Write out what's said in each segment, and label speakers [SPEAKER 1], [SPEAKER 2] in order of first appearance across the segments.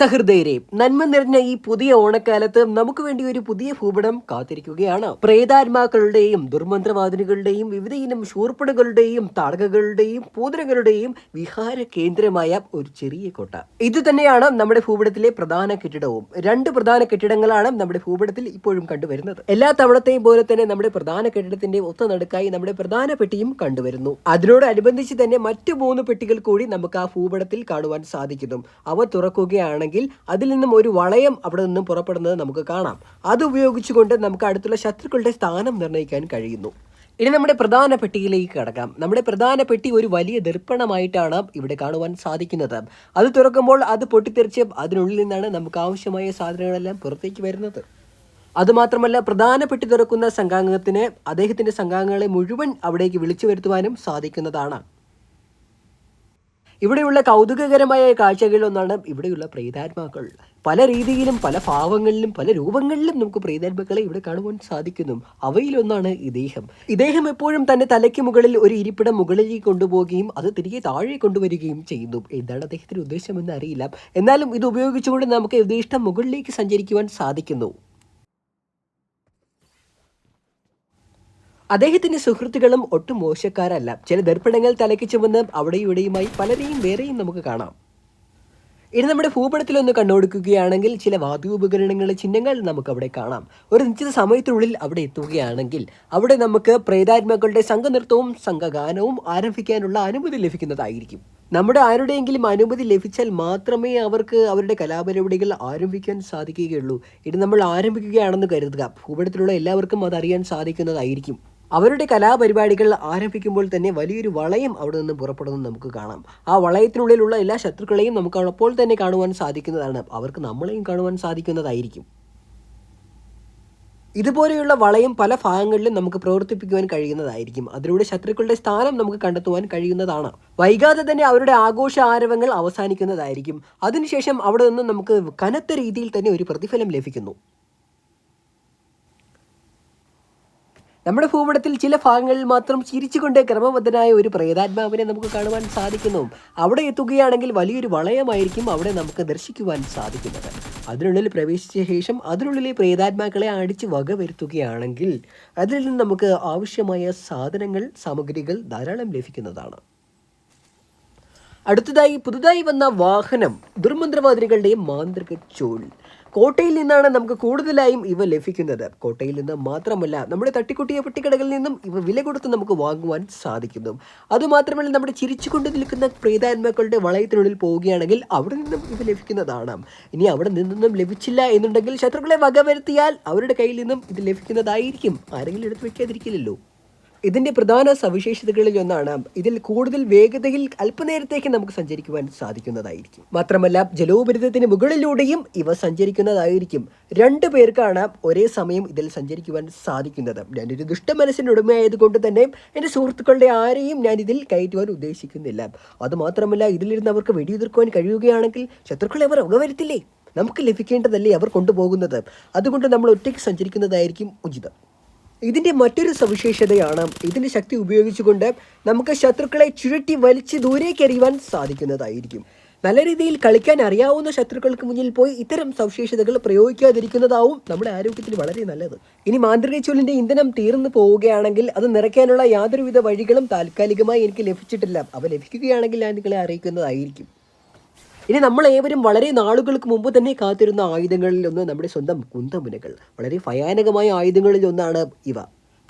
[SPEAKER 1] സഹൃദയരെ നന്മ നിറഞ്ഞ ഈ പുതിയ ഓണക്കാലത്ത് നമുക്ക് വേണ്ടി ഒരു പുതിയ ഭൂപടം കാത്തിരിക്കുകയാണ്. പ്രേതാത്മാക്കളുടെയും ദുർമന്ത്രവാദിനികളുടെയും വിവിധ ഇനം ശൂർപ്പണകളുടെയും താടകകളുടെയും പൂതനകളുടെയും വിഹാര കേന്ദ്രമായ ഒരു ചെറിയ കോട്ട. ഇത് തന്നെയാണ് നമ്മുടെ ഭൂപടത്തിലെ പ്രധാന കെട്ടിടവും. രണ്ട് പ്രധാന കെട്ടിടങ്ങളാണ് നമ്മുടെ ഭൂപടത്തിൽ ഇപ്പോഴും കണ്ടുവരുന്നത്. എല്ലാ തവണത്തെയും പോലെ തന്നെ നമ്മുടെ പ്രധാന കെട്ടിടത്തിന്റെ ഒത്ത നടുക്കായി നമ്മുടെ പ്രധാന പെട്ടിയും കണ്ടുവരുന്നു. അതിനോടനുബന്ധിച്ച് തന്നെ മറ്റു മൂന്ന് പെട്ടികൾ കൂടി നമുക്ക് ആ ഭൂപടത്തിൽ കാണുവാൻ സാധിക്കുന്നു. അവ തുറക്കുകയാണെങ്കിൽ അതിൽ നിന്നും ഒരു വളയം അവിടെ നിന്നും പുറപ്പെടുന്നത് നമുക്ക് കാണാം. അത് ഉപയോഗിച്ചുകൊണ്ട് നമുക്ക് അടുത്തുള്ള ശത്രുക്കളുടെ സ്ഥാനം നിർണയിക്കാൻ കഴിയുന്നു. ഇനി നമ്മുടെ പ്രധാന പെട്ടിയിലേക്ക് കടക്കാം. നമ്മുടെ പ്രധാന പെട്ടി ഒരു വലിയ ദർപ്പണമായിട്ടാണ് ഇവിടെ കാണുവാൻ സാധിക്കുന്നത്. അത് തുറക്കുമ്പോൾ അത് പൊട്ടിത്തെറിച്ച് അതിനുള്ളിൽ നിന്നാണ് നമുക്ക് ആവശ്യമായ സാധനങ്ങളെല്ലാം പുറത്തേക്ക് വരുന്നത്. അതുമാത്രമല്ല പ്രധാന പെട്ടി തുറക്കുന്ന സംഘാംഗത്തിന് അദ്ദേഹത്തിന്റെ സംഘാംഗങ്ങളെ മുഴുവൻ അവിടേക്ക് വിളിച്ചു വരുത്തുവാനും സാധിക്കുന്നതാണ്. ഇവിടെയുള്ള കൗതുകകരമായ കാഴ്ചകളിലൊന്നാണ് ഇവിടെയുള്ള പ്രേതാത്മാക്കൾ. പല രീതിയിലും പല ഭാവങ്ങളിലും പല രൂപങ്ങളിലും നമുക്ക് പ്രേതാത്മാക്കളെ ഇവിടെ കാണുവാൻ സാധിക്കുന്നു. അവയിലൊന്നാണ് ഇദ്ദേഹം. ഇദ്ദേഹം എപ്പോഴും തന്റെ തലയ്ക്ക് മുകളിൽ ഒരു ഇരിപ്പിടം മുകളിലേക്ക് കൊണ്ടുപോവുകയും അത് തിരികെ താഴെ കൊണ്ടുവരികയും ചെയ്യുന്നു. എന്താണ് അദ്ദേഹത്തിന്റെ ഉദ്ദേശമെന്ന് അറിയില്ല എന്നാലും ഇത് ഉപയോഗിച്ചുകൊണ്ട് നമുക്ക് ഉദ്ദേശം മുകളിലേക്ക് സഞ്ചരിക്കുവാൻ സാധിക്കുന്നു. അദ്ദേഹത്തിന്റെ സുഹൃത്തുക്കളും ഒട്ടും മോശക്കാരല്ല. ചില ദർപ്പണങ്ങൾ തലയ്ക്ക് ചുമന്ന് അവിടെയും ഇവിടെയുമായി പലരെയും വേറെയും നമുക്ക് കാണാം. ഇനി നമ്മുടെ ഭൂപടത്തിൽ ഒന്ന് കണ്ണോടിക്കുകയാണെങ്കിൽ ചില വാദ്യോപകരണങ്ങളുടെ ചിഹ്നങ്ങൾ നമുക്ക് അവിടെ കാണാം. ഒരു നിശ്ചിത സമയത്തിനുള്ളിൽ അവിടെ എത്തുകയാണെങ്കിൽ അവിടെ നമുക്ക് പ്രേതാത്മാക്കളുടെ സംഘനൃത്തവും സംഘഗാനവും ആരംഭിക്കാനുള്ള അനുമതി ലഭിക്കുന്നതായിരിക്കും. നമ്മുടെ ആരുടെയെങ്കിലും അനുമതി ലഭിച്ചാൽ മാത്രമേ അവർക്ക് അവരുടെ കലാപരിപാടികൾ ആരംഭിക്കാൻ സാധിക്കുകയുള്ളൂ. ഇനി നമ്മൾ ആരംഭിക്കുകയാണെന്ന് കരുതുക. ഭൂപടത്തിലുള്ള എല്ലാവർക്കും അത് അറിയാൻ സാധിക്കുന്നതായിരിക്കും. അവരുടെ കലാപരിപാടികൾ ആരംഭിക്കുമ്പോൾ തന്നെ വലിയൊരു വളയം അവിടെ നിന്ന് പുറപ്പെടുന്നത് നമുക്ക് കാണാം. ആ വളയത്തിനുള്ളിലുള്ള എല്ലാ ശത്രുക്കളെയും നമുക്ക് അപ്പോൾ തന്നെ കാണുവാൻ സാധിക്കുന്നതാണ്. അവർക്ക് നമ്മളെയും കാണുവാൻ സാധിക്കുന്നതായിരിക്കും. ഇതുപോലെയുള്ള വളയം പല ഭാഗങ്ങളിലും നമുക്ക് പ്രവർത്തിപ്പിക്കുവാൻ കഴിയുന്നതായിരിക്കും. അതിലൂടെ ശത്രുക്കളുടെ സ്ഥാനം നമുക്ക് കണ്ടെത്തുവാൻ കഴിയുന്നതാണ്. വൈകാതെ തന്നെ അവരുടെ ആഘോഷ ആരവങ്ങൾ അവസാനിക്കുന്നതായിരിക്കും. അതിനുശേഷം അവിടെ നിന്ന് നമുക്ക് കനത്ത രീതിയിൽ തന്നെ ഒരു പ്രതിഫലം ലഭിക്കുന്നു. നമ്മുടെ ഭൂപടത്തിൽ ചില ഭാഗങ്ങളിൽ മാത്രം ചിരിച്ചുകൊണ്ട് ക്രമബദ്ധനായ ഒരു പ്രേതാത്മാവിനെ നമുക്ക് കാണുവാൻ സാധിക്കുന്നു. അവിടെ എത്തുകയാണെങ്കിൽ വലിയൊരു വളയമായിരിക്കും അവിടെ നമുക്ക് ദർശിക്കുവാൻ സാധിക്കുന്നത്. അതിനുള്ളിൽ പ്രവേശിച്ച ശേഷം അതിനുള്ളിലെ പ്രേതാത്മാക്കളെ അടിച്ച് വക വരുത്തുകയാണെങ്കിൽ അതിൽ നിന്ന് നമുക്ക് ആവശ്യമായ സാധനങ്ങൾ സാമഗ്രികൾ ധാരാളം ലഭിക്കുന്നതാണ്. അടുത്തതായി പുതുതായി വന്ന വാഹനം ദുർമന്ത്രവാദികളുടെയും മാന്ത്രിക ചോൾ. കോട്ടയിൽ നിന്നാണ് നമുക്ക് കൂടുതലായും ഇവ ലഭിക്കുന്നത്. കോട്ടയിൽ നിന്ന് മാത്രമല്ല നമ്മുടെ തട്ടിക്കുട്ടിയ പെട്ടിക്കടകളിൽ നിന്നും ഇവ വില കൊടുത്ത് നമുക്ക് വാങ്ങുവാൻ സാധിക്കുന്നു. അതുമാത്രമല്ല നമ്മുടെ ചിരിച്ചുകൊണ്ട് നിൽക്കുന്ന പ്രേതാത്മാക്കളുടെ വളയത്തിനുള്ളിൽ പോവുകയാണെങ്കിൽ അവിടെ നിന്നും ഇവ ലഭിക്കുന്നതാണ്. ഇനി അവിടെ നിന്നും ലഭിച്ചില്ല എന്നുണ്ടെങ്കിൽ ശത്രുക്കളെ വകവരുത്തിയാൽ അവരുടെ കയ്യിൽ നിന്നും ഇത് ലഭിക്കുന്നതായിരിക്കും. ആരെങ്കിലും എടുത്ത് വെക്കാതിരിക്കില്ലല്ലോ. ഇതിന്റെ പ്രധാന സവിശേഷതകളിൽ ഒന്നാണ് ഇതിൽ കൂടുതൽ വേഗതയിൽ അല്പനേരത്തേക്ക് നമുക്ക് സഞ്ചരിക്കുവാൻ സാധിക്കുന്നതായിരിക്കും. മാത്രമല്ല ജലോപരിതത്തിന് മുകളിലൂടെയും ഇവ സഞ്ചരിക്കുന്നതായിരിക്കും. രണ്ടു പേർക്കാണ് ഒരേ സമയം ഇതിൽ സഞ്ചരിക്കുവാൻ സാധിക്കുന്നത്. ഞാനൊരു ദുഷ്ടമനസ്സിന്റെ ഉടമയായതുകൊണ്ട് തന്നെ എന്റെ സുഹൃത്തുക്കളുടെ ആരെയും ഞാൻ ഇതിൽ കയറ്റുവാൻ ഉദ്ദേശിക്കുന്നില്ല. അതുമാത്രമല്ല ഇതിലിരുന്ന് അവർക്ക് വെടിയുതിർക്കുവാൻ കഴിയുകയാണെങ്കിൽ ശത്രുക്കളെ അവർ വകവരുത്തില്ലേ നമുക്ക് ലഭിക്കേണ്ടതല്ലേ അവർ കൊണ്ടുപോകുന്നത്? അതുകൊണ്ട് നമ്മൾ ഒറ്റയ്ക്ക് സഞ്ചരിക്കുന്നതായിരിക്കും ഉചിതം. ഇതിന്റെ മറ്റൊരു സവിശേഷതയാണ് ഇതിന്റെ ശക്തി ഉപയോഗിച്ചുകൊണ്ട് നമുക്ക് ശത്രുക്കളെ ചുഴറ്റി വലിച്ച് ദൂരേക്ക് എറിയുവാൻ സാധിക്കുന്നതായിരിക്കും. നല്ല രീതിയിൽ കളിക്കാൻ അറിയാവുന്ന ശത്രുക്കൾക്ക് മുന്നിൽ പോയി ഇത്തരം സവിശേഷതകൾ പ്രയോഗിക്കാതിരിക്കുന്നതാവും നമ്മുടെ ആരോഗ്യത്തിന് വളരെ നല്ലത്. ഇനി മാന്ത്രിക ചൊല്ലിന്റെ ഇന്ധനം തീർന്നു പോവുകയാണെങ്കിൽ അത് നിറയ്ക്കാനുള്ള യാതൊരുവിധ വഴികളും താൽക്കാലികമായി എനിക്ക് ലഭിച്ചിട്ടില്ല. അവ ലഭിക്കുകയാണെങ്കിൽ ഞാൻ നിങ്ങളെ അറിയിക്കുന്നതായിരിക്കും. ഇനി നമ്മൾ ഏവരും വളരെ നാളുകൾക്ക് മുമ്പ് തന്നെ കാത്തിരുന്ന ആയുധങ്ങളിൽ ഒന്ന് നമ്മുടെ സ്വന്തം കുന്തമുനകൾ. വളരെ ഭയാനകമായ ആയുധങ്ങളിൽ ഒന്നാണ് ഇവ.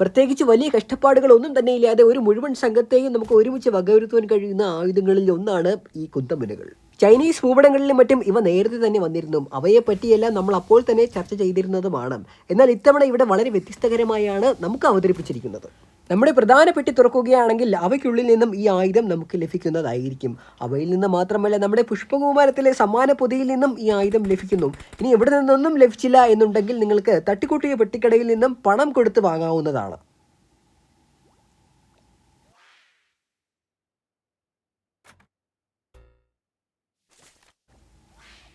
[SPEAKER 1] പ്രത്യേകിച്ച് വലിയ കഷ്ടപ്പാടുകൾ ഒന്നും തന്നെ ഇല്ലാതെ ഒരു മുഴുവൻ സംഘത്തെയും നമുക്ക് ഒരുമിച്ച് വകവരുത്തുവാൻ കഴിയുന്ന ആയുധങ്ങളിൽ ഒന്നാണ് ഈ കുന്തമുനകൾ. ചൈനീസ് ഭൂപടങ്ങളിലും മറ്റും ഇവ നേരത്തെ തന്നെ വന്നിരുന്നു. അവയെ പറ്റിയെല്ലാം നമ്മൾ അപ്പോൾ തന്നെ ചർച്ച ചെയ്തിരുന്നതുമാണ്. എന്നാൽ ഇത്തവണ ഇവിടെ വളരെ വ്യത്യസ്തകരമായാണ് നമുക്ക് അവതരിപ്പിച്ചിരിക്കുന്നത്. നമ്മുടെ പ്രധാന പെട്ടി തുറക്കുകയാണെങ്കിൽ അവയ്ക്കുള്ളിൽ നിന്നും ഈ ആയുധം നമുക്ക് ലഭിക്കുന്നതായിരിക്കും. അവയിൽ നിന്ന് മാത്രമല്ല നമ്മുടെ പുഷ്പകുമാരത്തിലെ സമ്മാന പൊതിയിൽ നിന്നും ഈ ആയുധം ലഭിക്കുന്നു. ഇനി എവിടെ നിന്നൊന്നും ലഭിച്ചില്ല എന്നുണ്ടെങ്കിൽ നിങ്ങൾക്ക് തട്ടിക്കൂട്ടിയ പെട്ടിക്കടയിൽ നിന്നും പണം കൊടുത്ത് വാങ്ങാവുന്നതാണ്.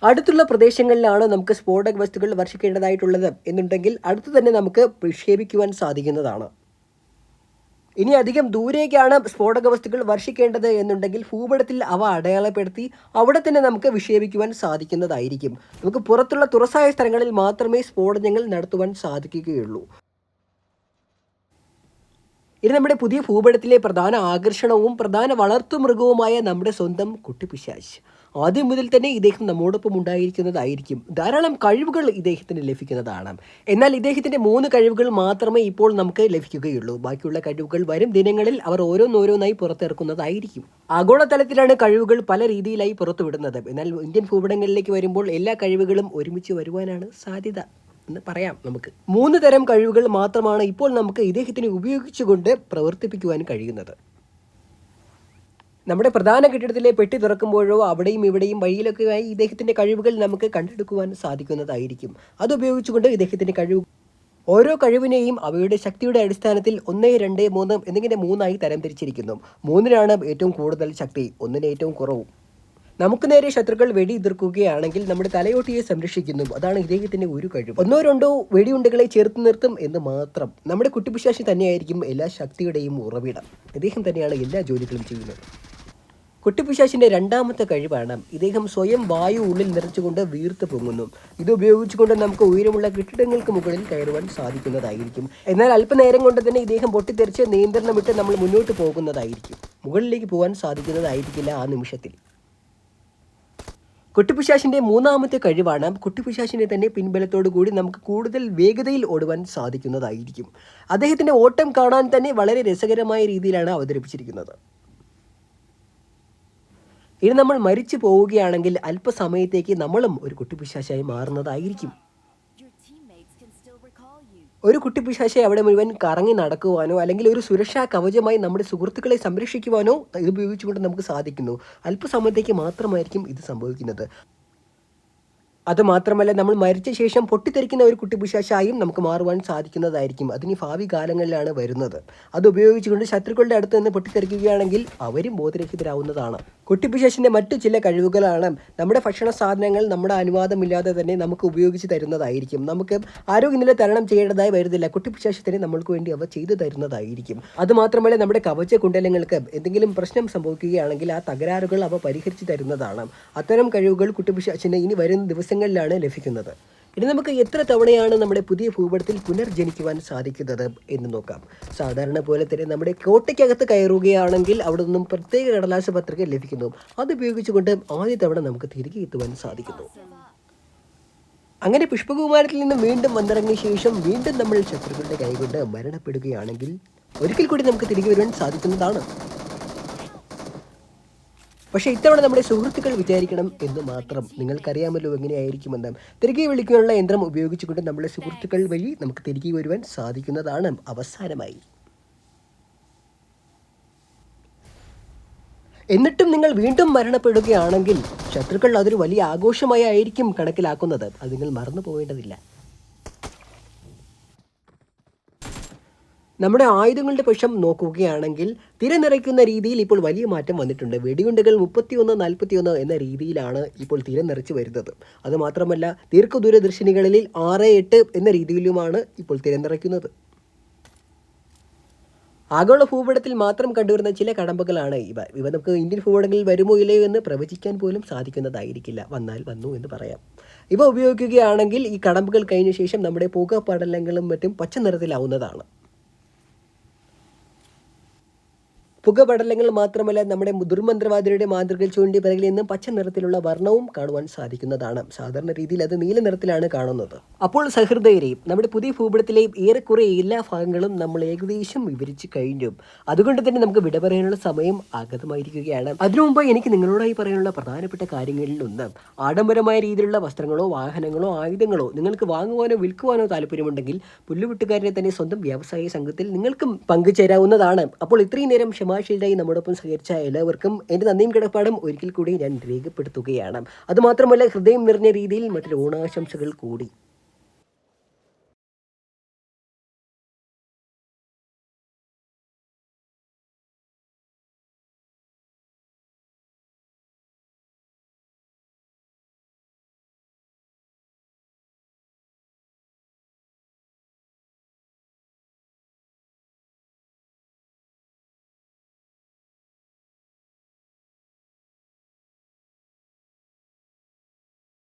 [SPEAKER 1] അടുത്തുള്ള പ്രദേശങ്ങളിലാണ് നമുക്ക് സ്ഫോടക വസ്തുക്കൾ വർഷിക്കേണ്ടതായിട്ടുള്ളത് എന്നുണ്ടെങ്കിൽ അടുത്തു തന്നെ നമുക്ക് വിക്ഷേപിക്കുവാൻ സാധിക്കുന്നതാണ്. ഇനി അധികം ദൂരേക്കാണ് സ്ഫോടക വസ്തുക്കൾ വർഷിക്കേണ്ടത് എന്നുണ്ടെങ്കിൽ ഭൂപടത്തിൽ അവ അടയാളപ്പെടുത്തി അവിടെ തന്നെ നമുക്ക് വിക്ഷേപിക്കുവാൻ സാധിക്കുന്നതായിരിക്കും. നമുക്ക് പുറത്തുള്ള തുറസായ സ്ഥലങ്ങളിൽ മാത്രമേ സ്ഫോടനങ്ങൾ നടത്തുവാൻ സാധിക്കുകയുള്ളൂ. ഇനി നമ്മുടെ പുതിയ ഭൂപടത്തിലെ പ്രധാന ആകർഷണവും പ്രധാന വളർത്തുമൃഗവുമായ നമ്മുടെ സ്വന്തം കുട്ടിപ്പിശാശ് ആദ്യം മുതൽ തന്നെ ഇദ്ദേഹം നമ്മോടൊപ്പം ഉണ്ടായിരിക്കുന്നതായിരിക്കും. ധാരാളം കഴിവുകൾ ഇദ്ദേഹത്തിന് ലഭിക്കുന്നതാണ്. എന്നാൽ ഇദ്ദേഹത്തിന്റെ മൂന്ന് കഴിവുകൾ മാത്രമേ ഇപ്പോൾ നമുക്ക് ലഭിക്കുകയുള്ളൂ. ബാക്കിയുള്ള കഴിവുകൾ വരും ദിനങ്ങളിൽ അവർ ഓരോന്നോരോന്നായി പുറത്തിറക്കുന്നതായിരിക്കും. ആഗോളതലത്തിലാണ് കഴിവുകൾ പല രീതിയിലായി പുറത്തുവിടുന്നത്. എന്നാൽ ഇന്ത്യൻ ഭൂപടങ്ങളിലേക്ക് വരുമ്പോൾ എല്ലാ കഴിവുകളും ഒരുമിച്ച് വരുവാനാണ് സാധ്യത എന്ന് പറയാം നമുക്ക്. മൂന്ന് തരം കഴിവുകൾ മാത്രമാണ് ഇപ്പോൾ നമുക്ക് ഇദ്ദേഹത്തിനെ ഉപയോഗിച്ചുകൊണ്ട് പ്രവർത്തിപ്പിക്കുവാൻ കഴിയുന്നത്. നമ്മുടെ പ്രധാന കെട്ടിടത്തിലെ പെട്ടി തുറക്കുമ്പോഴോ അവിടെയും ഇവിടെയും വഴിയിലൊക്കെയായി ഇദ്ദേഹത്തിന്റെ കഴിവുകൾ നമുക്ക് കണ്ടെടുക്കുവാൻ സാധിക്കുന്നതായിരിക്കും. അതുപയോഗിച്ചുകൊണ്ട് ഇദ്ദേഹത്തിന്റെ കഴിവ് ഓരോ കഴിവിനെയും അവയുടെ ശക്തിയുടെ അടിസ്ഥാനത്തിൽ ഒന്ന് രണ്ട് മൂന്ന് എന്നിങ്ങനെ മൂന്നായി തരംതിരിച്ചിരിക്കുന്നു. മൂന്നിനാണ് ഏറ്റവും കൂടുതൽ ശക്തി ഒന്നിന് ഏറ്റവും കുറവും. നമുക്ക് നേരെ ശത്രുക്കൾ വെടിയുതിർക്കുകയാണെങ്കിൽ നമ്മുടെ തലയോട്ടിയെ സംരക്ഷിക്കുന്നു. അതാണ് ഇദ്ദേഹത്തിന്റെ ഒരു കഴിവ്. ഒന്നോ രണ്ടോ വെടിയുണ്ടകളെ ചേർത്ത് നിർത്തും എന്ന് മാത്രം നമ്മുടെ കുട്ടിപ്പിശാശി തന്നെയായിരിക്കും എല്ലാ ശക്തിയുടെയും ഉറവിടം. ഇദ്ദേഹം തന്നെയാണ് എല്ലാ ജോലികളും ചെയ്യുന്നത്. കുട്ടിപ്പിശാശിന്റെ രണ്ടാമത്തെ കഴിവാണ്. ഇദ്ദേഹം സ്വയം വായു ഉള്ളിൽ നിറച്ചുകൊണ്ട് വീർത്ത് പൊങ്ങുന്നു. ഇത് ഉപയോഗിച്ചുകൊണ്ട് നമുക്ക് ഉയരമുള്ള കെട്ടിടങ്ങൾക്ക് മുകളിൽ കയറുവാൻ സാധിക്കുന്നതായിരിക്കും. എന്നാൽ അല്പനേരം കൊണ്ട് തന്നെ ഇദ്ദേഹം പൊട്ടിത്തെറിച്ച് നിയന്ത്രണം വിട്ട് നമ്മൾ മുന്നോട്ട് പോകുന്നതായിരിക്കും. മുകളിലേക്ക് പോകാൻ സാധിക്കുന്നതായിരിക്കില്ല ആ നിമിഷത്തിൽ. കുട്ടിപ്പിശാശിന്റെ മൂന്നാമത്തെ കഴിവാണ്. കുട്ടിപ്പിശാശിനെ തന്നെ പിൻബലത്തോടു കൂടി നമുക്ക് കൂടുതൽ വേഗതയിൽ ഓടുവാൻ സാധിക്കുന്നതായിരിക്കും. അദ്ദേഹത്തിന്റെ ഓട്ടം കാണാൻ തന്നെ വളരെ രസകരമായ രീതിയിലാണ് അവതരിപ്പിച്ചിരിക്കുന്നത്. ഇനി നമ്മൾ മരിച്ചു പോവുകയാണെങ്കിൽ അല്പസമയത്തേക്ക് നമ്മളും ഒരു കുട്ടിപ്പിശാശായി മാറുന്നതായിരിക്കും. ഒരു കുട്ടിപ്പിശാശെ അവിടെ മുഴുവൻ കറങ്ങി നടക്കുവാനോ അല്ലെങ്കിൽ ഒരു സുരക്ഷാ കവചമായി നമ്മുടെ സുഹൃത്തുക്കളെ സംരക്ഷിക്കുവാനോ ഇത് ഉപയോഗിച്ചുകൊണ്ട് നമുക്ക് സാധിക്കുന്നു അല്പസമയത്തേക്ക് മാത്രമായിരിക്കും ഇത് സംഭവിക്കുന്നത് അത് മാത്രമല്ല നമ്മൾ മരിച്ച ശേഷം പൊട്ടിത്തെറിക്കുന്ന ഒരു കുട്ടിപിശാശായും നമുക്ക് മാറുവാൻ സാധിക്കുന്നതായിരിക്കും. അതിന് ഭാവി കാലങ്ങളിലാണ് വരുന്നത്. അത് ഉപയോഗിച്ചുകൊണ്ട് ശത്രുക്കളുടെ അടുത്ത് നിന്ന് പൊട്ടിത്തെറിക്കുകയാണെങ്കിൽ അവരും ബോധരഹിതരാവുന്നതാണ്. കുട്ടിപ്പിശാശിന്റെ മറ്റു ചില കഴിവുകളാണ് നമ്മുടെ ഭക്ഷണ സാധനങ്ങൾ നമ്മുടെ അനുവാദമില്ലാതെ തന്നെ നമുക്ക് ഉപയോഗിച്ച് തരുന്നതായിരിക്കും. നമുക്ക് ആരോഗ്യനില തരണം ചെയ്യേണ്ടതായി വരുന്നില്ല. കുട്ടിപ്പിശാശി തന്നെ നമ്മൾക്ക് വേണ്ടി അവ ചെയ്തു തരുന്നതായിരിക്കും. അതുമാത്രമല്ല നമ്മുടെ കവച കുണ്ടലങ്ങൾക്ക് എന്തെങ്കിലും പ്രശ്നം സംഭവിക്കുകയാണെങ്കിൽ ആ തകരാറുകൾ അവ പരിഹരിച്ചു തരുന്നതാണ്. അത്തരം കഴിവുകൾ കുട്ടിപ്പിശാച്ചിന് ഇനി വരുന്ന ദിവസങ്ങളിലാണ് ലഭിക്കുന്നത്. ഇനി നമുക്ക് എത്ര തവണയാണ് നമ്മുടെ പുതിയ ഭൂപടത്തിൽ പുനർജനിക്കുവാൻ സാധിക്കുന്നത് എന്ന് നോക്കാം. സാധാരണ പോലെ തന്നെ നമ്മുടെ കോട്ടയ്ക്കകത്ത് കയറുകയാണെങ്കിൽ അവിടെ നിന്നും പ്രത്യേക കടലാസ പത്രിക ലഭിക്കുന്നു. അത് ഉപയോഗിച്ചുകൊണ്ട് ആദ്യ തവണ നമുക്ക് തിരികെ എത്തുവാൻ സാധിക്കുന്നു. അങ്ങനെ പുഷ്പകുമാരത്തിൽ നിന്ന് വീണ്ടും വന്നിറങ്ങിയ ശേഷം വീണ്ടും നമ്മൾ ശത്രുക്കളുടെ കൈകൊണ്ട് മരണപ്പെടുകയാണെങ്കിൽ ഒരിക്കൽ കൂടി നമുക്ക് തിരികെ വരുവാൻ സാധിക്കുന്നതാണ്. പക്ഷേ ഇത്തവണ നമ്മുടെ സുഹൃത്തുക്കൾ വിചാരിക്കണം എന്ന് മാത്രം. നിങ്ങൾക്കറിയാമല്ലോ എങ്ങനെയായിരിക്കുമെന്ന്. തിരികെ വിളിക്കാനുള്ള യന്ത്രം ഉപയോഗിച്ചുകൊണ്ട് നമ്മുടെ സുഹൃത്തുക്കൾ വഴി നമുക്ക് തിരികെ വരുവാൻ സാധിക്കുന്നതാണ് അവസാനമായി. എന്നിട്ടും നിങ്ങൾ വീണ്ടും മരണപ്പെടുകയാണെങ്കിൽ ശത്രുക്കൾ അതൊരു വലിയ ആഘോഷമായി ആയിരിക്കും കണക്കിലാക്കുന്നത്. അത് നിങ്ങൾ മറന്നു പോകേണ്ടതില്ല നമ്മുടെ ആയുധങ്ങളുടെ പക്ഷം നോക്കുകയാണെങ്കിൽ തിരനിറയ്ക്കുന്ന രീതിയിൽ ഇപ്പോൾ വലിയ മാറ്റം വന്നിട്ടുണ്ട്. വെടിയുണ്ടകൾ മുപ്പത്തിയൊന്ന് നാൽപ്പത്തിയൊന്ന് എന്ന രീതിയിലാണ് ഇപ്പോൾ തിരനിറച്ച് വരുന്നത്. അതുമാത്രമല്ല ദീർഘദൂരദർശിനികളിൽ ആറ് എട്ട് എന്ന രീതിയിലുമാണ് ഇപ്പോൾ തിരനിറയ്ക്കുന്നത് ആഗോള ഭൂപടത്തിൽ മാത്രം കണ്ടുവരുന്ന ചില കടമ്പകളാണ് ഇവ. ഇവ നമുക്ക് ഇന്ത്യൻ ഭൂപടങ്ങളിൽ വരുമോ ഇല്ലയോ എന്ന് പ്രവചിക്കാൻ പോലും സാധിക്കുന്നതായിരിക്കില്ല. വന്നാൽ വന്നു എന്ന് പറയാം. ഇവ ഉപയോഗിക്കുകയാണെങ്കിൽ ഈ കടമ്പകൾ കഴിഞ്ഞ ശേഷം നമ്മുടെ പുക പടലങ്ങളും മറ്റും പച്ച നിറത്തിലാവുന്നതാണ് പുകപടലങ്ങൾ മാത്രമല്ല നമ്മുടെ ദുർമന്ത്രവാദിയുടെ മാതൃകയിൽ ചൂണ്ടി പിറകിൽ നിന്നും പച്ച നിറത്തിലുള്ള വർണവും കാണുവാൻ സാധിക്കുന്നതാണ്. സാധാരണ രീതിയിൽ അത് നീല നിറത്തിലാണ് കാണുന്നത്. അപ്പോൾ സഹൃദയരെയും നമ്മുടെ പുതിയ ഭൂപടത്തിലെയും ഏറെക്കുറെ എല്ലാ ഭാഗങ്ങളും നമ്മൾ ഏകദേശം വിവരിച്ചു കഴിഞ്ഞു. അതുകൊണ്ട് തന്നെ നമുക്ക് വിട പറയാനുള്ള സമയം ആഗതമായിരിക്കുകയാണ്. അതിനു മുമ്പ് എനിക്ക് നിങ്ങളോടായി പറയാനുള്ള പ്രധാനപ്പെട്ട കാര്യങ്ങളിൽ ഒന്ന് ആഡംബരമായ രീതിയിലുള്ള വസ്ത്രങ്ങളോ വാഹനങ്ങളോ ആയുധങ്ങളോ നിങ്ങൾക്ക് വാങ്ങുവാനോ വിൽക്കുവാനോ താല്പര്യമുണ്ടെങ്കിൽ പുല്ലുവിട്ടുകാരനെ തന്നെ സ്വന്തം വ്യവസായ സംഘത്തിൽ നിങ്ങൾക്കും പങ്കുചേരാവുന്നതാണ്. അപ്പോൾ ഇത്രയും നേരം ക്ഷമാശീലായി നമ്മോടൊപ്പം സഹകരിച്ച എല്ലാവർക്കും എന്റെ നന്ദിയും കിടപ്പാടും ഒരിക്കൽ കൂടി ഞാൻ രേഖപ്പെടുത്തുകയാണ്. അതുമാത്രമല്ല ഹൃദയം നിറഞ്ഞ രീതിയിൽ മറ്റൊരു ഓണാശംസകൾ കൂടി.